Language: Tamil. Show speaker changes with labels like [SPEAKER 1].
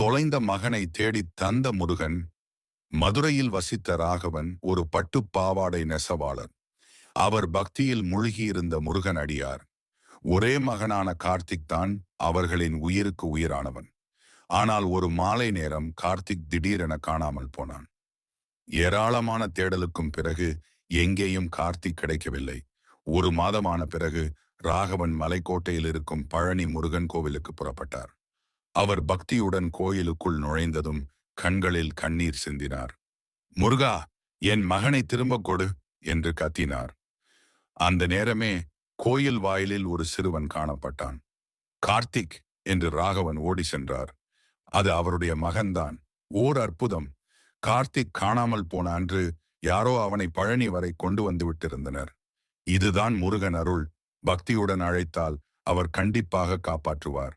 [SPEAKER 1] தொலைந்த மகனை தேடித் தந்த முருகன் மதுரையில் வசித்த ராகவன் ஒரு பட்டுப்பாவாடை நெசவாளர். அவர் பக்தியில் மூழ்கியிருந்த முருகன் அடியார். ஒரே மகனான கார்த்திக் தான் அவர்களின் உயிருக்கு உயிரானவன். ஆனால் ஒரு மாலை நேரம் கார்த்திக் திடீரென காணாமல் போனான். ஏராளமான தேடலுக்கும் பிறகு எங்கேயும் கார்த்திக் கிடைக்கவில்லை. ஒரு மாதமான பிறகு ராகவன் மலைக்கோட்டையில் இருக்கும் பழனி முருகன் கோவிலுக்கு புறப்பட்டார். அவர் பக்தியுடன் கோயிலுக்குள் நுழைந்ததும் கண்களில் கண்ணீர் சிந்தினார். முருகா என் மகனை திரும்பக் கொடு என்று கத்தினார். அந்த நேரமே கோயில் வாயிலில் ஒரு சிறுவன் காணப்பட்டான். கார்த்திக் என்று ராகவன் ஓடி சென்றார். அது அவருடைய மகன்தான். ஓர் அற்புதம். கார்த்திக் காணாமல் போன அன்று யாரோ அவனை பழனி வரை கொண்டு வந்து விட்டிருந்தனர். இதுதான் முருகன் அருள். பக்தியுடன் அழைத்தால் அவர் கண்டிப்பாக காப்பாற்றுவார்.